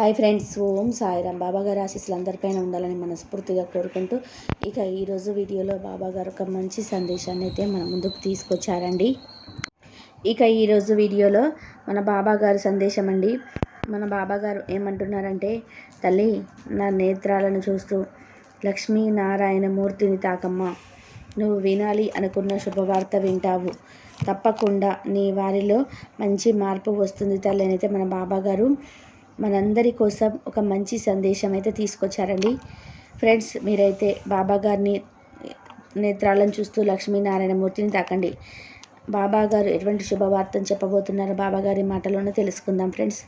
Hi friends Om Sairam. బాబా గారి ఆశీస్సులు అందరిపైన ఉండాలని మనస్ఫూర్తిగా కోరుకుంటూ ఇక ఈరోజు వీడియోలో బాబా గారు ఒక మంచి సందేశాన్ని అయితే మన ముందుకు తీసుకొచ్చారండి. ఇక ఈరోజు వీడియోలో మన బాబా గారి సందేశం అండి. మన బాబా గారు ఏమంటున్నారంటే తల్లి నా నేత్రాలను చూస్తూ లక్ష్మీనారాయణ మూర్తిని తాకమ్మ. నువ్వు వినాలి అనుకున్న శుభవార్త వింటావు. తప్పకుండా నీ వారిలో మంచి మార్పు వస్తుంది తల్లి అయితే మన బాబా గారు మనందరి కోసం ఒక మంచి సందేశం అయితే తీసుకొచ్చారండి. ఫ్రెండ్స్ మీరైతే బాబా గారిని నేత్రాలను చూస్తూ లక్ష్మీనారాయణమూర్తిని తాకండి. బాబా గారు ఎటువంటి శుభవార్తను చెప్పబోతున్నారో బాబా గారి మాటలోనే తెలుసుకుందాం ఫ్రెండ్స్.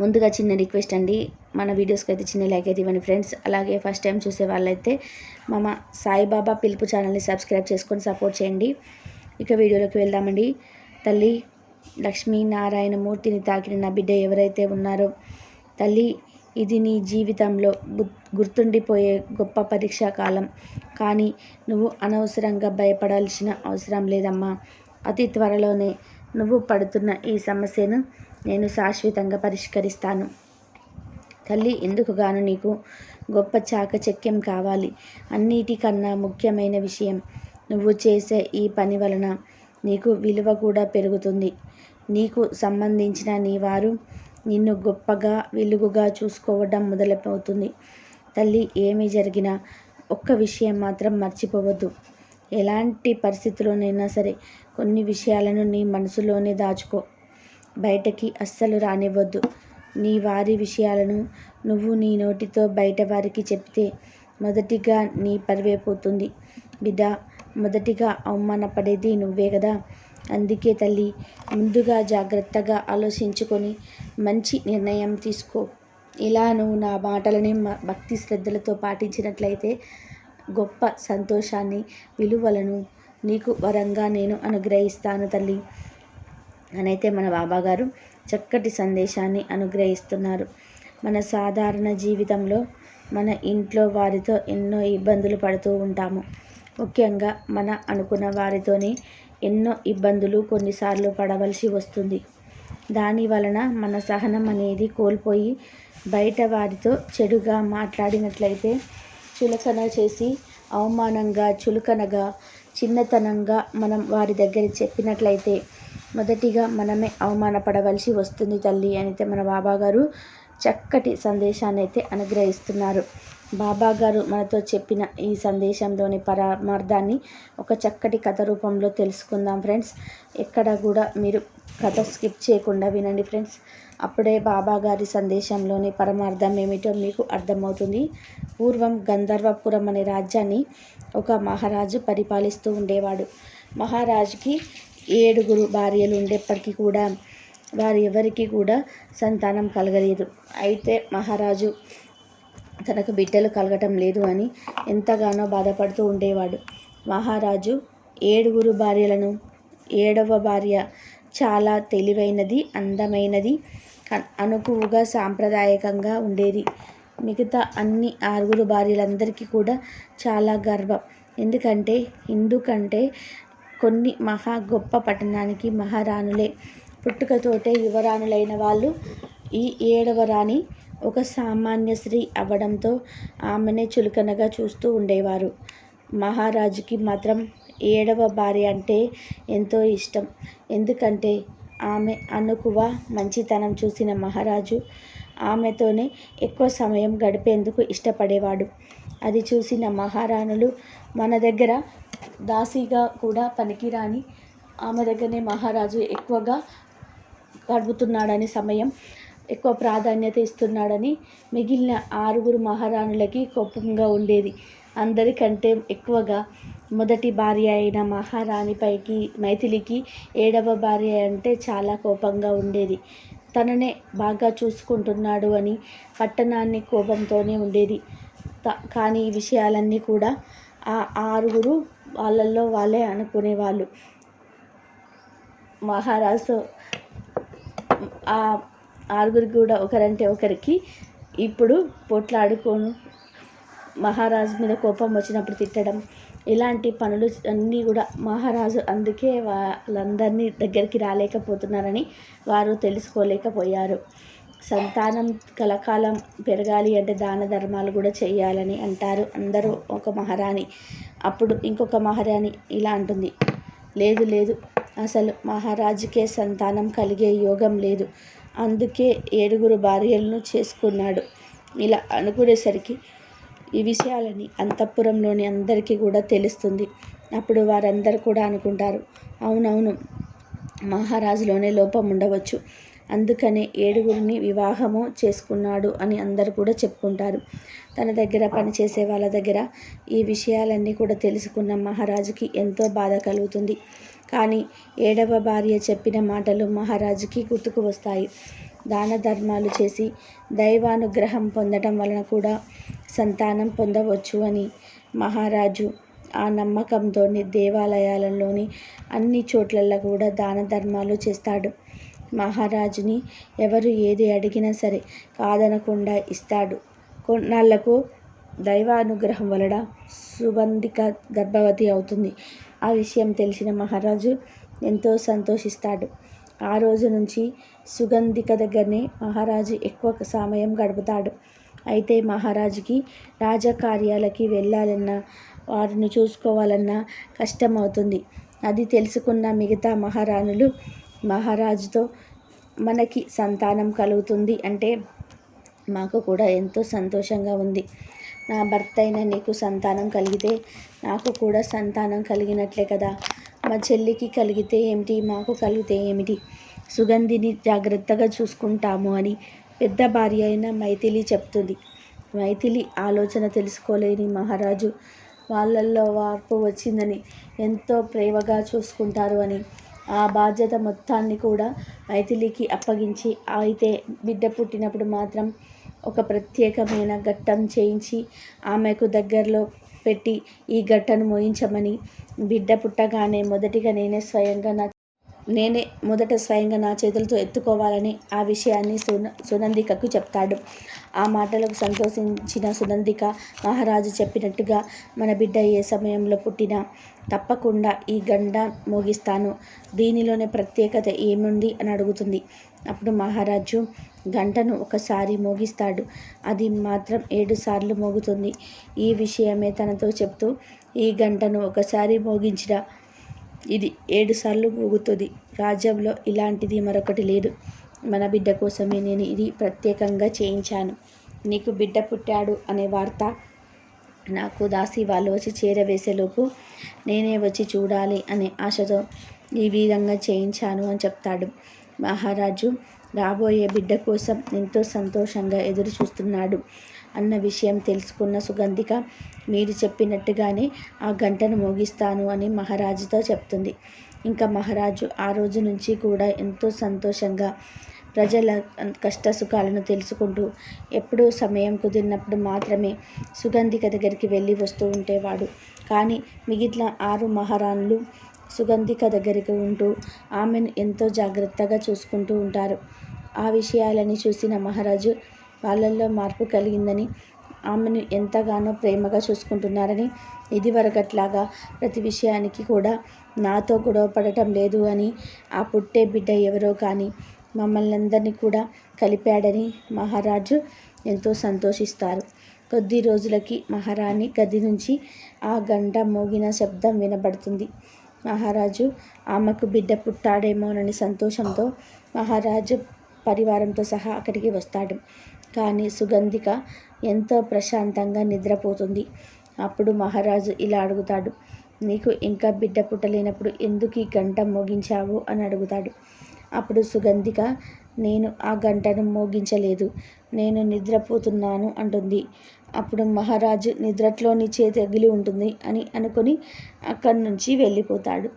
ముందుగా చిన్న రిక్వెస్ట్ అండి. మన వీడియోస్కి అయితే చిన్న లైక్ అయితే ఇవ్వండి ఫ్రెండ్స్. అలాగే ఫస్ట్ టైం చూసే వాళ్ళైతే మన సాయిబాబా పిలుపు ఛానల్ని సబ్స్క్రైబ్ చేసుకొని సపోర్ట్ చేయండి. ఇక వీడియోలోకి వెళ్దామండి. తల్లి లక్ష్మీనారాయణ మూర్తిని తాకిన నా బిడ్డ ఎవరైతే ఉన్నారో తల్లి ఇది నీ జీవితంలో గుర్తుండిపోయే గొప్ప పరీక్షా కాలం. కానీ నువ్వు అనవసరంగా భయపడాల్సిన అవసరం లేదమ్మా. అతి త్వరలోనే నువ్వు పడుతున్న ఈ సమస్యను నేను శాశ్వతంగా పరిష్కరిస్తాను. తల్లి ఎందుకుగాను నీకు గొప్ప చాకచక్యం కావాలి? అన్నిటికన్నా ముఖ్యమైన విషయం నువ్వు చేసే ఈ పని వలన నీకు విలువ కూడా పెరుగుతుంది. నీకు సంబంధించిన నీ వారు నిన్ను గొప్పగా వెలుగుగా చూసుకోవడం మొదలవుతుంది. తల్లి ఏమి జరిగినా ఒక్క విషయం మాత్రం మర్చిపోవద్దు. ఎలాంటి పరిస్థితుల్లోనైనా సరే కొన్ని విషయాలను నీ మనసులోనే దాచుకో. బయటకి అస్సలు రానివ్వద్దు. నీ వారి విషయాలను నువ్వు నీ నోటితో బయట వారికి చెప్తే మొదటిగా నీ పరివైపోతుంది. బిడ్డ మొదటిగా అవమానపడేది నువ్వే కదా? అందుకే తల్లి ముందుగా జాగ్రత్తగా ఆలోచించుకొని మంచి నిర్ణయం తీసుకో. ఇలా నువ్వు నా మాటలని భక్తి శ్రద్ధలతో పాటించినట్లయితే గొప్ప సంతోషాన్ని విలువలను నీకు వరంగా నేను అనుగ్రహిస్తాను తల్లి. అనైతే మన బాబాగారు చక్కటి సందేశాన్ని అనుగ్రహిస్తున్నారు. మన సాధారణ జీవితంలో మన ఇంట్లో వారితో ఎన్నో ఇబ్బందులు పడుతూ ఉంటాము. ముఖ్యంగా మన అనుకున్న వారితోనే ఎన్నో ఇబ్బందులు కొన్నిసార్లు పడవలసి వస్తుంది. దాని వలన మన సహనం అనేది కోల్పోయి బయట వారితో చెడుగా మాట్లాడినట్లయితే చులకన చేసి అవమానంగా చులకనగా చిన్నతనంగా మనం వారి దగ్గర చెప్పినట్లయితే మొదటిగా మనమే అవమానపడవలసి వస్తుంది తల్లి అయితే మన బాబాగారు చక్కటి సందేశాన్ని అయితే అనుగ్రహిస్తున్నారు. బాబా గారు మనతో చెప్పిన ఈ సందేశంలోని పరమార్థాన్ని ఒక చక్కటి కథ రూపంలో తెలుసుకుందాం ఫ్రెండ్స్. ఎక్కడ కూడా మీరు కథ స్కిప్ చేయకుండా వినండి ఫ్రెండ్స్. అప్పుడే బాబా గారి సందేశంలోని పరమార్థం ఏమిటో మీకు అర్థమవుతుంది. పూర్వం గంధర్వపురం అనే రాజ్యాన్ని ఒక మహారాజు పరిపాలిస్తూ ఉండేవాడు. మహారాజుకి ఏడుగురు భార్యలు ఉండేప్పటికీ కూడా వారు ఎవరికి కూడా సంతానం కలగలేదు. అయితే మహారాజు తనకు బిడ్డలు కలగటం లేదు అని ఎంతగానో బాధపడుతూ ఉండేవాడు. మహారాజు ఏడుగురు భార్యలను ఏడవ భార్య చాలా తెలివైనది అందమైనది అనుకువగా సాంప్రదాయకంగా ఉండేది. మిగతా అన్ని ఆరుగురు భార్యలందరికీ కూడా చాలా గర్వం. ఎందుకంటే ఎందుకంటే కొన్ని మహా గొప్ప పట్టణానికి మహారాణులే. పుట్టుకతోటే యువరాణులైన వాళ్ళు ఈ ఏడవ రాణి ఒక సామాన్య స్త్రీ అవ్వడంతో ఆమెనే చులకనగా చూస్తూ ఉండేవారు. మహారాజుకి మాత్రం ఏడవ భార్య అంటే ఎంతో ఇష్టం. ఎందుకంటే ఆమె అనుకువ మంచితనం చూసిన మహారాజు ఆమెతోనే ఎక్కువ సమయం గడిపేందుకు ఇష్టపడేవాడు. అది చూసిన మహారాణులు మన దగ్గర దాసీగా కూడా పనికిరాని ఆమె దగ్గరనే మహారాజు ఎక్కువగా గడుపుతున్నాడని సమయం ఎక్కువ ప్రాధాన్యత ఇస్తున్నాడని మిగిలిన ఆరుగురు మహారాణులకి కోపంగా ఉండేది. అందరికంటే ఎక్కువగా మొదటి భార్య అయిన మహారాణిపైకి మైథిలికి ఏడవ భార్య అంటే చాలా కోపంగా ఉండేది. తననే బాగా చూసుకుంటున్నాడు అని పట్టణాన్ని కోపంతోనే ఉండేది. కానీ ఈ విషయాలన్నీ కూడా ఆ ఆరుగురు వాళ్ళల్లో వాళ్ళే అనుకునేవాళ్ళు. మహారాజు ఆ ఆరుగురికి కూడా ఒకరంటే ఒకరికి ఇప్పుడు పోట్లాడుకోను మహారాజు మీద కోపం వచ్చినప్పుడు తిట్టడం ఇలాంటి పనులు అన్నీ కూడా మహారాజు అందుకే వాళ్ళందరినీ దగ్గరికి రాలేకపోతున్నారని వారు తెలుసుకోలేకపోయారు. సంతానం కలకాలం పెరగాలి అంటే దాన ధర్మాలు కూడా చేయాలని అంటారు. అందరూ ఒక మహారాణి అప్పుడు ఇంకొక మహారాణి ఇలా అంటుంది. లేదు లేదు అసలు మహారాజుకే సంతానం కలిగే యోగం లేదు. అందుకే ఏడుగురు భార్యలను చేసుకున్నాడు. ఇలా అనుకునేసరికి ఈ విషయాలని అంతఃపురంలోని అందరికీ కూడా తెలుస్తుంది. అప్పుడు వారందరూ కూడా అనుకుంటారు అవునవును మహారాజులోనే లోపం ఉండవచ్చు. అందుకనే ఏడుగురిని వివాహము చేసుకున్నాడు అని అందరు కూడా చెప్పుకుంటారు. తన దగ్గర పనిచేసే వాళ్ళ దగ్గర ఈ విషయాలన్నీ కూడా తెలుసుకున్న మహారాజుకి ఎంతో బాధ కలుగుతుంది. కానీ ఏడవ భార్య చెప్పిన మాటలు మహారాజుకి గుర్తుకు వస్తాయి. దాన ధర్మాలు చేసి దైవానుగ్రహం పొందడం వలన కూడా సంతానం పొందవచ్చు అని మహారాజు ఆ నమ్మకంతో దేవాలయాలలోని అన్ని చోట్లల్లో కూడా దాన ధర్మాలు చేస్తాడు. మహారాజుని ఎవరు ఏది అడిగినా సరే కాదనకుండా ఇస్తాడు. కొన్నాళ్ళకు దైవానుగ్రహం వలన సుబంధిక గర్భవతి అవుతుంది. ఆ విషయం తెలిసిన మహారాజు ఎంతో సంతోషిస్తాడు. ఆ రోజు నుంచి సుగంధిక దగ్గరనే మహారాజు ఎక్కువ సమయం గడుపుతాడు. అయితే మహారాజుకి రాజకార్యాలకి వెళ్ళాలన్నా వారిని చూసుకోవాలన్నా కష్టమవుతుంది. అది తెలుసుకున్న మిగతా మహారాణులు మహారాజుతో మనకి సంతానం కలుగుతుంది అంటే మాకు కూడా ఎంతో సంతోషంగా ఉంది. నా భర్త అయిన నీకు సంతానం కలిగితే నాకు కూడా సంతానం కలిగినట్లే కదా. మా చెల్లికి కలిగితే ఏమిటి? మాకు కలిగితే ఏమిటి? సుగంధిని జాగ్రత్తగా చూసుకుంటాము అని పెద్ద భార్య అయిన మైథిలి చెప్తుంది. మైథిలి ఆలోచన తెలుసుకోలేని మహారాజు వాళ్ళల్లో వార్పు వచ్చిందని ఎంతో ప్రేమగా చూసుకుంటారు అని. ఆ బాధ్యత మొత్తాన్ని కూడా మైథిలికి అప్పగించి అయితే బిడ్డ పుట్టినప్పుడు మాత్రం ఒక ప్రత్యేకమైన ఘట్టం చేయించి ఆమెకు దగ్గరలో పెట్టి ఈ ఘట్టను మోయించమని బిడ్డ పుట్టగానే మొదటిగా నేనే స్వయంగా నా నేనే మొదట స్వయంగా నా చేతులతో ఎత్తుకోవాలని ఆ విషయాన్ని సున సునందికకు చెప్తాడు. ఆ మాటలకు సంతోషించిన సునందిక మహారాజు చెప్పినట్టుగా మన బిడ్డ ఏ సమయంలో పుట్టినా తప్పకుండా ఈ గండ మోగిస్తాను. దీనిలోనే ప్రత్యేకత ఏముంది? అని అడుగుతుంది. అప్పుడు మహారాజు గంటను ఒకసారి మోగిస్తాడు. అది మాత్రం ఏడు సార్లు మోగుతుంది. ఈ విషయమే తనతో చెప్తూ ఈ గంటను ఒకసారి మోగించిన ఇది ఏడుసార్లు మోగుతుంది. రాజ్యంలో ఇలాంటిది మరొకటి లేదు. మన బిడ్డ కోసమే నేను ఇది ప్రత్యేకంగా చేయించాను. నీకు బిడ్డ పుట్టాడు అనే వార్త నాకు దాసి వాళ్ళు వచ్చి చేరవేసేలోపు నేనే వచ్చి చూడాలి అనే ఆశతో ఈ విధంగా చేయించాను అని చెప్తాడు. మహారాజు రాబోయే బిడ్డ కోసం ఎంతో సంతోషంగా ఎదురు చూస్తున్నాడు అన్న విషయం తెలుసుకున్న సుగంధిక మీరు చెప్పినట్టుగానే ఆ గంటను మోగిస్తాను అని మహారాజుతో చెప్తుంది. ఇంకా మహారాజు ఆ రోజు నుంచి కూడా ఎంతో సంతోషంగా ప్రజల కష్ట సుఖాలను తెలుసుకుంటూ ఎప్పుడూ సమయం కుదిరినప్పుడు మాత్రమే సుగంధిక దగ్గరికి వెళ్ళి వస్తూ ఉండేవాడు. కానీ మిగిలిన ఆరు మహారాణులు సుగంధిక దగ్గరికి ఉంటూ ఆమెను ఎంతో జాగ్రత్తగా చూసుకుంటూ ఉంటారు. ఆ విషయాలని చూసిన మహారాజు వాళ్ళల్లో మార్పు కలిగిందని ఆమెను ఎంతగానో ప్రేమగా చూసుకుంటున్నారని ఇదివరకట్లాగా ప్రతి విషయానికి కూడా నాతో గొడవ పడటం లేదు అని ఆ పుట్టే బిడ్డ ఎవరో కానీ మమ్మల్ని అందరినీ కూడా కలిపాడని మహారాజు ఎంతో సంతోషిస్తారు. కొద్ది రోజులకి మహారాణి గది నుంచి ఆ గంట మోగిన శబ్దం వినబడుతుంది. మహారాజు ఆమెకు బిడ్డ పుట్టాడేమోనని సంతోషంతో మహారాజు పరివారంతో సహా అక్కడికి వస్తాడు. కానీ సుగంధిక ఎంతో ప్రశాంతంగా నిద్రపోతుంది. అప్పుడు మహారాజు ఇలా అడుగుతాడు నీకు ఇంకా బిడ్డ పుట్టలేనప్పుడు ఎందుకు ఈ గంట మోగించావు? అని అడుగుతాడు. అప్పుడు సుగంధిక నేను ఆ గంటను మోగించలేదు. నేను నిద్రపోతున్నాను అంటుంది. అప్పుడు మహారాజు నిద్రట్లోని చేతి తగిలి ఉంటుంది అని అనుకొని అక్కడి నుంచి వెళ్ళిపోతాడు.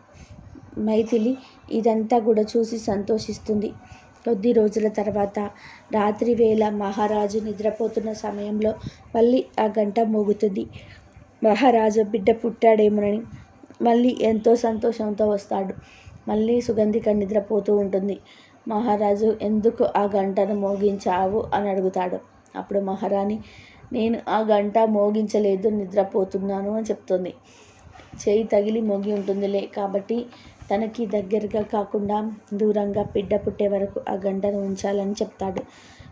మైథిలి ఇదంతా కూడా చూసి సంతోషిస్తుంది. కొద్ది రోజుల తర్వాత రాత్రి వేళ మహారాజు నిద్రపోతున్న సమయంలో మళ్ళీ ఆ గంట మోగుతుంది. మహారాజు బిడ్డ పుట్టాడేమోనని మళ్ళీ ఎంతో సంతోషంతో వస్తాడు. మళ్ళీ సుగంధిక నిద్రపోతూ ఉంటుంది. మహారాజు ఎందుకు ఆ గంటను మోగించావు? అని అడుగుతాడు. అప్పుడు మహారాణి నేను ఆ గంట మోగించలేదు నిద్రపోతున్నాను అని చెప్తుంది. చేయి తగిలి మోగి ఉంటుందిలే కాబట్టి తనకి దగ్గరగా కాకుండా దూరంగా బిడ్డ పుట్టే వరకు ఆ గంటను ఉంచాలని చెప్తాడు.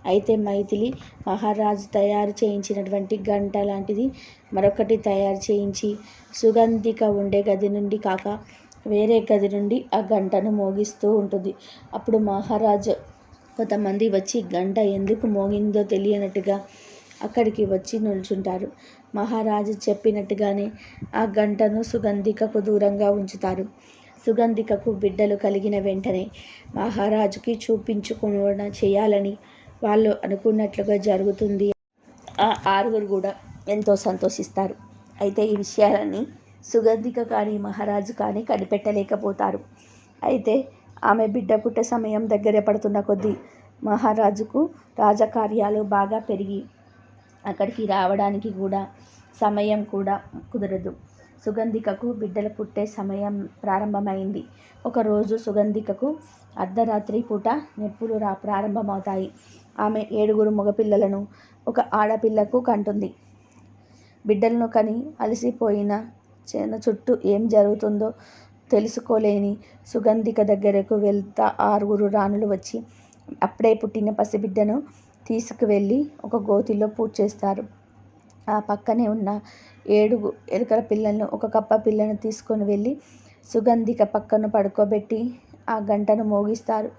అయితే మైథిలి మహారాజు తయారు చేయించినటువంటి గంట లాంటిది మరొకటి తయారు చేయించి సుగంధిక ఉండే గది నుండి కాక వేరే గది నుండి ఆ గంటను మోగిస్తూ ఉంటుంది. అప్పుడు మహారాజు కొంతమంది వచ్చి గంట ఎందుకు మోగిందో తెలియనట్టుగా అక్కడికి వచ్చి నిల్చుంటారు మహారాజు చెప్పినట్టుగానే ఆ గంటను సుగంధికకు దూరంగా ఉంచుతారు. సుగంధికకు బిడ్డలు కలిగిన వెంటనే మహారాజుకి చూపించుకున్న చేయాలని వాళ్ళు అనుకున్నట్లుగా జరుగుతుంది. ఆ ఆరుగురు కూడా ఎంతో సంతోషిస్తారు. అయితే ఈ విషయాలన్నీ సుగంధిక కానీ మహారాజు కానీ కనిపెట్టలేకపోతారు. అయితే ఆమె బిడ్డ పుట్ట సమయం దగ్గర పడుతున్న కొద్దీ మహారాజుకు రాజకార్యాలు బాగా పెరిగి అక్కడికి రావడానికి కూడా సమయం కూడా కుదరదు. సుగంధికకు బిడ్డలు పుట్టే సమయం ప్రారంభమైంది. ఒకరోజు సుగంధికకు అర్ధరాత్రి పూట నొప్పులు రా ప్రారంభమవుతాయి. ఆమె ఏడుగురు మగపిల్లలను ఒక ఆడపిల్లకు కంటుంది. బిడ్డలను కని అలసిపోయిన చిన్న చుట్టూ ఏం జరుగుతుందో తెలుసుకోలేని సుగంధిక దగ్గరకు వెళ్తా ఆరుగురు రాణులు వచ్చి అప్పుడే పుట్టిన పసిబిడ్డను తీసుకువెళ్ళి ఒక గోతిలో పూజ చేస్తారు. ఆ పక్కనే ఉన్న ఏడుగు ఎలుకల పిల్లలను ఒక కప్ప పిల్లను తీసుకొని వెళ్ళి సుగంధిక పక్కన పడుకోబెట్టి ఆ గంటను మోగిస్తారు.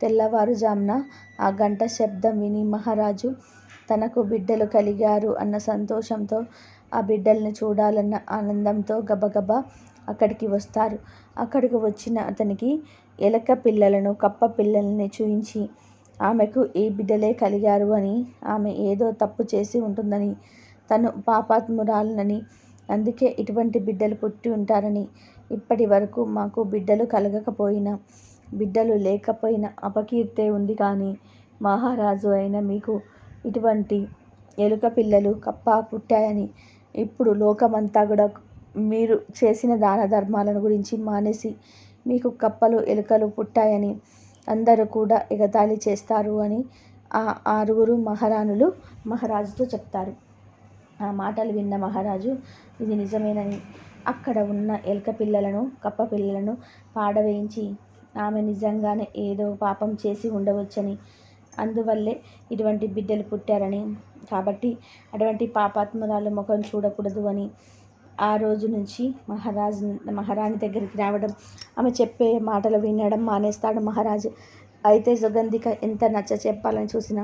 తెల్లవారుజామున ఆ గంట శబ్దం విని మహారాజు తనకు బిడ్డలు కలిగారు అన్న సంతోషంతో ఆ బిడ్డల్ని చూడాలన్న ఆనందంతో గబగబా అక్కడికి వస్తారు. అక్కడికి వచ్చిన అతనికి ఎలక పిల్లలను కప్ప పిల్లల్ని చూయించి ఆమెకు ఈ బిడ్డలే కలిగారు అని ఆమె ఏదో తప్పు చేసి ఉంటుందని తను పాపాత్మురాలనని అందుకే ఇటువంటి బిడ్డలు పుట్టి ఉంటారని ఇప్పటి వరకు మాకు బిడ్డలు కలగకపోయినా బిడ్డలు లేకపోయినా అపకీర్తే ఉంది కానీ మహారాజు అయిన మీకు ఇటువంటి ఎలుక పిల్లలు కప్ప పుట్టాయని ఇప్పుడు లోకమంతా కూడా మీరు చేసిన దాన ధర్మాలను గురించి మానేసి మీకు కప్పలు ఎలుకలు పుట్టాయని అందరూ కూడా ఎగతాళి చేస్తారు అని ఆ ఆరుగురు మహారాణులు మహారాజుతో చెప్తారు. ఆ మాటలు విన్న మహారాజు ఇది నిజమేనని అక్కడ ఉన్న ఎలుక పిల్లలను కప్ప పిల్లలను పాడవేయించి ఆమె నిజంగానే ఏదో పాపం చేసి ఉండవచ్చని అందువల్లే ఇటువంటి బిడ్డలు పుట్టారని. కాబట్టి అటువంటి పాపాత్మరాలు ముఖం చూడకూడదు అని ఆ రోజు నుంచి మహారాజు మహారాణి దగ్గరికి రావడం ఆమె చెప్పే మాటలు వినడం మానేస్తాడు మహారాజు. అయితే సుగంధిక ఎంత నచ్చ చెప్పాలని చూసిన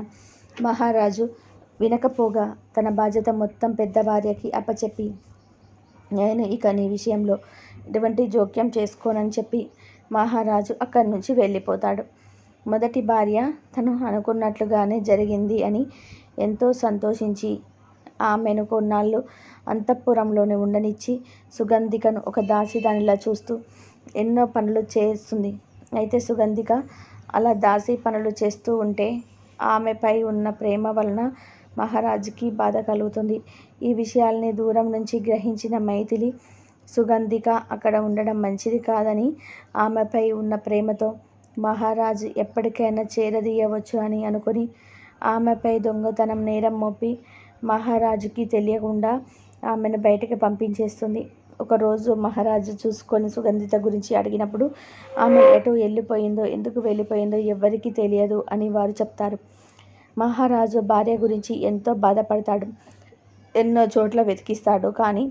మహారాజు వినకపోగా తన బాధ్యత మొత్తం పెద్ద భార్యకి అప్పచెప్పి నేను ఇక నీ విషయంలో ఎటువంటి జోక్యం చేసుకోనని చెప్పి మహారాజు అక్కడి నుంచి వెళ్ళిపోతాడు. మొదటి భార్య తను అనుకున్నట్లుగానే జరిగింది అని ఎంతో సంతోషించి ఆమెను కొన్నాళ్ళు అంతఃపురంలోనే ఉండనిచ్చి సుగంధికను ఒక దాసిదానిలా చూస్తూ ఎన్నో పనులు చేస్తుంది. అయితే సుగంధిక అలా దాసి పనులు చేస్తూ ఉంటే ఆమెపై ఉన్న ప్రేమ వలన మహారాజుకి బాధ కలుగుతుంది. ఈ విషయాల్ని దూరం నుంచి గ్రహించిన మైథిలి సుగంధిక అక్కడ ఉండడం మంచిది కాదని ఆమెపై ఉన్న ప్రేమతో మహారాజు ఎప్పటికైనా చేరదీయవచ్చు అని అనుకుని ఆమెపై దొంగతనం నేరం మోపి మహారాజుకి తెలియకుండా ఆమెను బయటకు పంపించేస్తుంది. ఒకరోజు మహారాజు చూసుకొని సుగంధిత గురించి అడిగినప్పుడు ఆమె ఎటు వెళ్ళిపోయిందో ఎందుకు వెళ్ళిపోయిందో ఎవ్వరికీ తెలియదు అని వారు చెప్తారు. మహారాజు భార్య గురించి ఎంతో బాధపడతాడు ఎన్నో చోట్ల వెతికిస్తాడు కానీ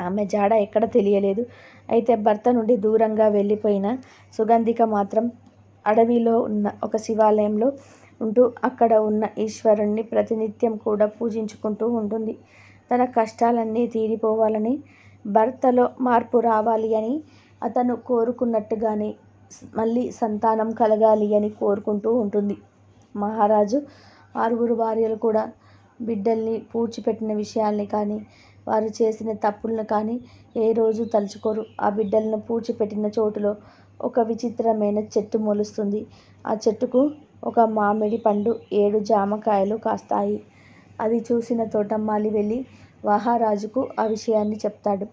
ఆమె జాడ ఎక్కడ తెలియలేదు. అయితే భర్త నుండి దూరంగా వెళ్ళిపోయిన సుగంధిక మాత్రం అడవిలో ఉన్న ఒక శివాలయంలో ఉంటూ అక్కడ ఉన్న ఈశ్వరుణ్ణి ప్రతినిత్యం కూడా పూజించుకుంటూ ఉంటుంది. తన కష్టాలన్నీ తీరిపోవాలని భర్తలో మార్పు రావాలి అని అతను కోరుకున్నట్టుగానే మళ్ళీ సంతానం కలగాలి అని కోరుకుంటూ ఉంటుంది. మహారాజు ఆరుగురు భార్యలు కూడా బిడ్డల్ని పూడ్చిపెట్టిన విషయాల్ని కానీ వారు చేసిన తప్పులను కానీ ఏ రోజు తలుచుకోరు. ఆ బిడ్డలను పూడ్చిపెట్టిన చోటులో ఒక విచిత్రమైన చెట్టు మొలుస్తుంది. ఆ చెట్టుకు ఒక మామిడి పండు ఏడు జామకాయలు కాస్తాయి. అది చూసిన తోటమ్మాలి వెళ్ళి మహారాజుకు ఆ విషయాన్ని చెప్తాడు.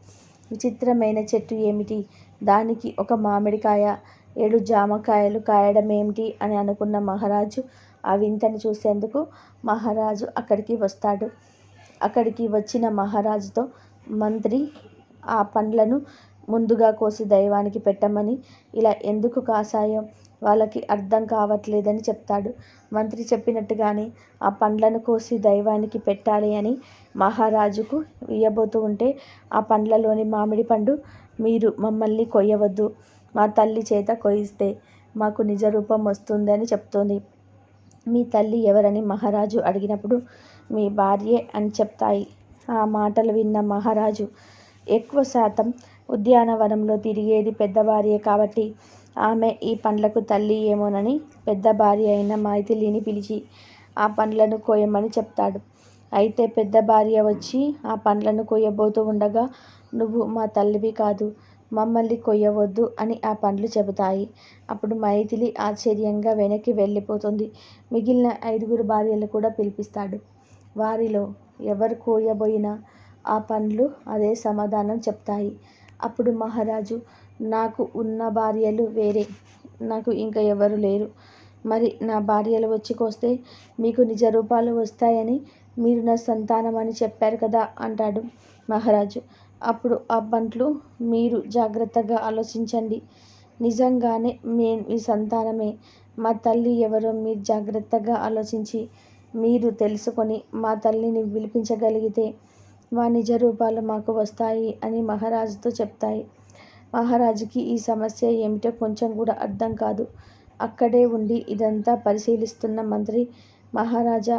విచిత్రమైన చెట్టు ఏమిటి? దానికి ఒక మామిడికాయ ఏడు జామకాయలు కాయడం ఏమిటి అని అనుకున్న మహారాజు ఆ వింతను చూసేందుకు మహారాజు అక్కడికి వస్తాడు. అక్కడికి వచ్చిన మహారాజుతో మంత్రి ఆ పండ్లను ముందుగా కోసి దైవానికి పెట్టమని ఇలా ఎందుకు కాసాయో వాళ్ళకి అర్థం కావట్లేదని చెప్తాడు. మంత్రి చెప్పినట్టుగానే ఆ పండ్లను కోసి దైవానికి పెట్టాలి అని మహారాజుకు ఇయ్యబోతూ ఉంటే ఆ పండ్లలోని మామిడి పండు మీరు మమ్మల్ని కొయ్యవద్దు. మా తల్లి చేత కొయిస్తే మాకు నిజ రూపం వస్తుంది అని చెప్తోంది. మీ తల్లి ఎవరని మహారాజు అడిగినప్పుడు మీ భార్యే అని చెప్తాయి. ఆ మాటలు విన్న మహారాజు ఎక్కువ శాతం ఉద్యానవనంలో తిరిగేది పెద్ద భార్యే కాబట్టి ఆమె ఈ పండ్లకు తల్లి ఏమోనని పెద్ద భార్య అయిన మైథిలిని పిలిచి ఆ పండ్లను కోయమని చెప్తాడు. అయితే పెద్ద భార్య వచ్చి ఆ పండ్లను కొయ్యబోతూ ఉండగా నువ్వు మా తల్లివి కాదు మమ్మల్ని కొయ్యవద్దు అని ఆ పండ్లు చెబుతాయి. అప్పుడు మైథిలి ఆశ్చర్యంగా వెనక్కి వెళ్ళిపోతుంది. మిగిలిన ఐదుగురు భార్యలు కూడా పిలిపిస్తాడు. వారిలో ఎవరు కోయబోయినా ఆ పండ్లు అదే సమాధానం చెప్తాయి. అప్పుడు మహారాజు నాకు ఉన్న భార్యలు వేరే నాకు ఇంకా ఎవరు లేరు. మరి నా భార్యలు వచ్చి కోస్తే మీకు నిజ రూపాలు వస్తాయని మీరు నా సంతానం అని చెప్పారు కదా అంటాడు మహారాజు. అప్పుడు ఆ పండ్లు మీరు జాగ్రత్తగా ఆలోచించండి. నిజంగానే మే మీ సంతానమే. మా తల్లి ఎవరో మీరు జాగ్రత్తగా ఆలోచించి మీరు తెలుసుకొని మా తల్లిని పిలిపించగలిగితే మా నిజ రూపాలు మాకు వస్తాయి అని మహారాజుతో చెప్తాయి. మహారాజుకి ఈ సమస్య ఏమిటో కొంచెం కూడా అర్థం కాదు. అక్కడే ఉండి ఇదంతా పరిశీలిస్తున్న మంత్రి మహారాజా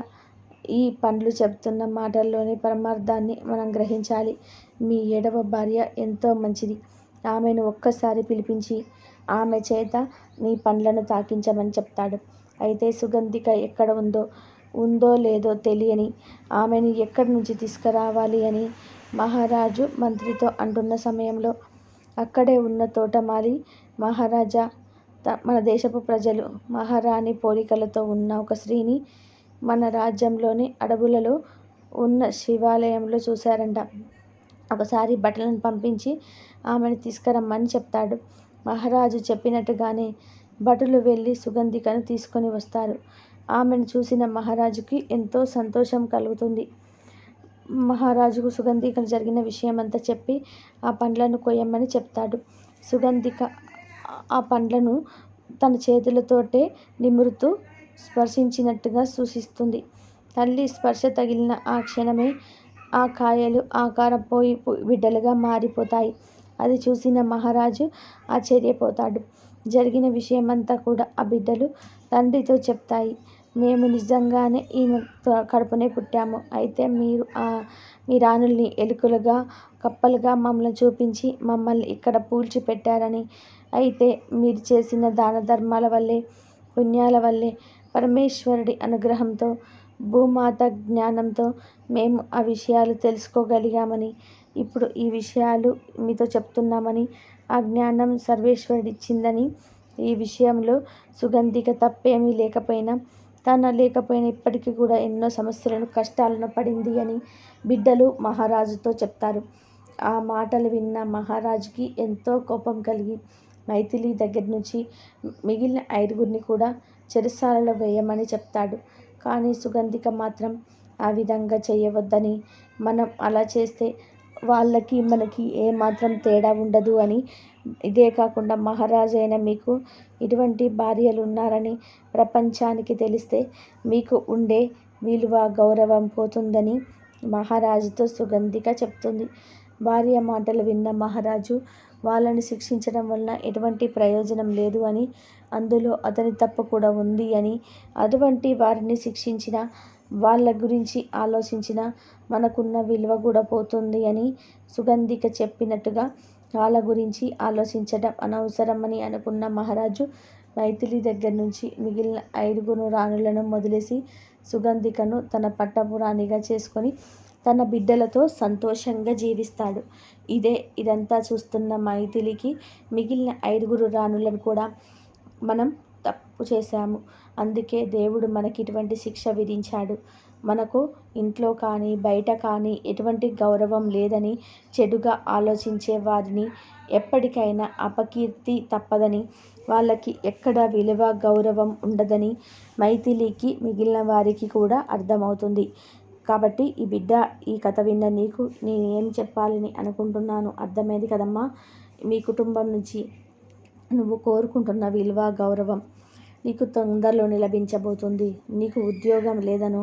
ఈ పండ్లు చెప్తున్న మాటల్లోని పరమార్థాన్ని మనం గ్రహించాలి. మీ ఏడవ భార్య ఎంతో మంచిది. ఆమెను ఒక్కసారి పిలిపించి ఆమె చేత నీ పండ్లను తాకించమని చెప్తాడు. అయితే సుగంధిక ఎక్కడ ఉందో ఉందో లేదో తెలియని ఆమెను ఎక్కడి నుంచి తీసుకురావాలి అని మహారాజు మంత్రితో అంటున్న సమయంలో అక్కడే ఉన్న తోటమాలి మహారాజా మన దేశపు ప్రజలు మహారాణి పోలికలతో ఉన్న ఒక స్త్రీని మన రాజ్యంలోని అడవులలో ఉన్న శివాలయంలో చూశారంట. ఒకసారి బట్టలను పంపించి ఆమెను తీసుకురమ్మని చెప్తాడు. మహారాజు చెప్పినట్టుగానే భటులు వెళ్ళి సుగంధికను తీసుకొని వస్తారు. ఆమెను చూసిన మహారాజుకి ఎంతో సంతోషం కలుగుతుంది. మహారాజుకు సుగంధిక జరిగిన విషయమంతా చెప్పి ఆ పండ్లను కొయ్యమని చెప్తాడు. సుగంధిక ఆ పండ్లను తన చేతులతోటే నిమురుతూ స్పర్శించినట్టుగా సూచిస్తుంది. తల్లి స్పర్శ తగిలిన ఆ క్షణమే ఆ కాయలు ఆకారం పోయి బిడ్డలుగా మారిపోతాయి. అది చూసిన మహారాజు ఆశ్చర్యపోతాడు. జరిగిన విషయమంతా కూడా ఆ బిడ్డలు తండ్రితో చెప్తాయి. మేము నిజంగానే ఈమె కడుపునే పుట్టాము. అయితే మీరు మీ రాణుల్ని ఎలుకలుగా కప్పలుగా మమ్మల్ని చూపించి మమ్మల్ని ఇక్కడ పూడ్చిపెట్టారని. అయితే మీరు చేసిన దాన ధర్మాల వల్లే పుణ్యాల వల్లే పరమేశ్వరుడి అనుగ్రహంతో భూమాత జ్ఞానంతో మేము ఆ విషయాలు తెలుసుకోగలిగామని. ఇప్పుడు ఈ విషయాలు మీతో చెప్తున్నామని ఆ జ్ఞానం సర్వేశ్వరుడిచ్చిందని ఈ విషయంలో సుగంధిక తప్పేమీ లేకపోయినా తన లేకపోయినా ఇప్పటికీ కూడా ఎన్నో సమస్యలను కష్టాలను పడింది అని బిడ్డలు మహారాజుతో చెప్తారు. ఆ మాటలు విన్న మహారాజుకి ఎంతో కోపం కలిగి మైథిలి దగ్గర నుంచి మిగిలిన ఐదుగురిని కూడా చెరసాలలో వేయమని చెప్తాడు. కానీ సుగంధిక మాత్రం ఆ విధంగా చేయవద్దని మనం అలా చేస్తే వాళ్ళకి మనకి ఏమాత్రం తేడా ఉండదు అని ఇదే కాకుండా మహారాజు అయిన మీకు ఇటువంటి భార్యలు ఉన్నారని ప్రపంచానికి తెలిస్తే మీకు ఉండే విలువ గౌరవం పోతుందని మహారాజుతో సుగంధిక చెప్తుంది. భార్య మాటలు విన్న మహారాజు వాళ్ళని శిక్షించడం వలన ఎటువంటి ప్రయోజనం లేదు అని అందులో అతని తప్పు కూడా ఉంది అని అటువంటి వారిని శిక్షించిన వాళ్ళ గురించి ఆలోచించిన మనకున్న విలువ కూడా పోతుంది అని సుగంధిక చెప్పినట్టుగా వాళ్ళ గురించి ఆలోచించడం అనవసరమని అనుకున్న మహారాజు మైథిలి దగ్గర నుంచి మిగిలిన ఐదుగురు రాణులను వదిలేసి సుగంధికను తన పట్టపు రాణిగా చేసుకొని తన బిడ్డలతో సంతోషంగా జీవిస్తాడు. ఇదే ఇదంతా చూస్తున్న మైథిలికి మిగిలిన ఐదుగురు రాణులను కూడా మనం తప్పు చేశాము. అందుకే దేవుడు మనకి ఇటువంటి శిక్ష విధించాడు. మనకు ఇంట్లో కానీ బయట కానీ ఎటువంటి గౌరవం లేదని చెడుగా ఆలోచించే వారిని ఎప్పటికైనా అపకీర్తి తప్పదని వాళ్ళకి ఎక్కడ విలువ గౌరవం ఉండదని మైథిలికి మిగిలిన వారికి కూడా అర్థమవుతుంది. కాబట్టి ఈ బిడ్డ ఈ కథ విన్న నీకు నేను ఏం చెప్పాలని అనుకుంటున్నాను అర్థమైంది కదమ్మా. మీ కుటుంబం నుంచి నువ్వు కోరుకుంటున్న విలువ గౌరవం నీకు తొందరలోనే లభించబోతుంది. నీకు ఉద్యోగం లేదను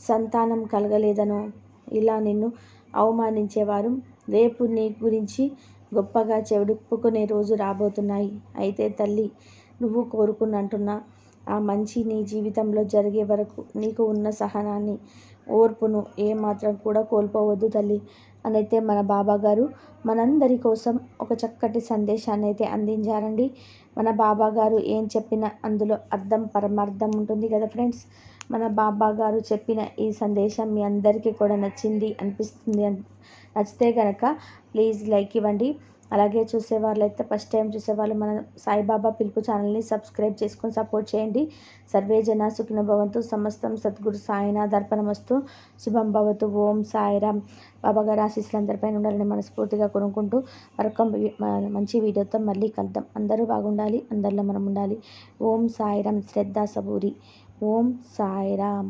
సంతానం కలగలేదనో ఇలా నిన్ను అవమానించేవారు రేపు నీ గురించి గొప్పగా చెడుపుకునే రోజు రాబోతున్నాయి. అయితే తల్లి నువ్వు కోరుకున్నట్టున్న ఆ మంచి నీ జీవితంలో జరిగే వరకు నీకు ఉన్న సహనాన్ని ఓర్పును ఏమాత్రం కూడా కోల్పోవద్దు తల్లి. అని అయితే మన బాబా గారు మనందరి కోసం ఒక చక్కటి సందేశాన్ని అయితే అందించారండి. మన బాబా గారు ఏం చెప్పినా అందులో అర్థం పరమార్థం ఉంటుంది కదా ఫ్రెండ్స్. మన బాబా గారు చెప్పిన ఈ సందేశం మీ అందరికీ కూడా నచ్చింది అనిపిస్తుంది నచ్చితే కనుక ప్లీజ్ లైక్ ఇవ్వండి. అలాగే చూసే అయితే ఫస్ట్ టైం చూసేవాళ్ళు మన సాయిబాబా పిలుపు ఛానల్ని సబ్స్క్రైబ్ చేసుకొని సపోర్ట్ చేయండి. సర్వే జన సుఖిన భవంతు. సమస్తం సద్గురు సాయినాథ్ అర్పణమస్తు. శుభం భవతు. ఓం సాయిరామ్. బాబా గారి ఆశీస్సులు అందరిపైన ఉండాలని మనస్ఫూర్తిగా కొనుక్కుంటూ మరొక మంచి వీడియోతో మళ్ళీ కలుద్దాం. అందరూ బాగుండాలి అందరిలో మనం ఉండాలి. ఓం సాయిరామ్. శ్రద్ధ సబూరి. ఓం సాయిరామ్.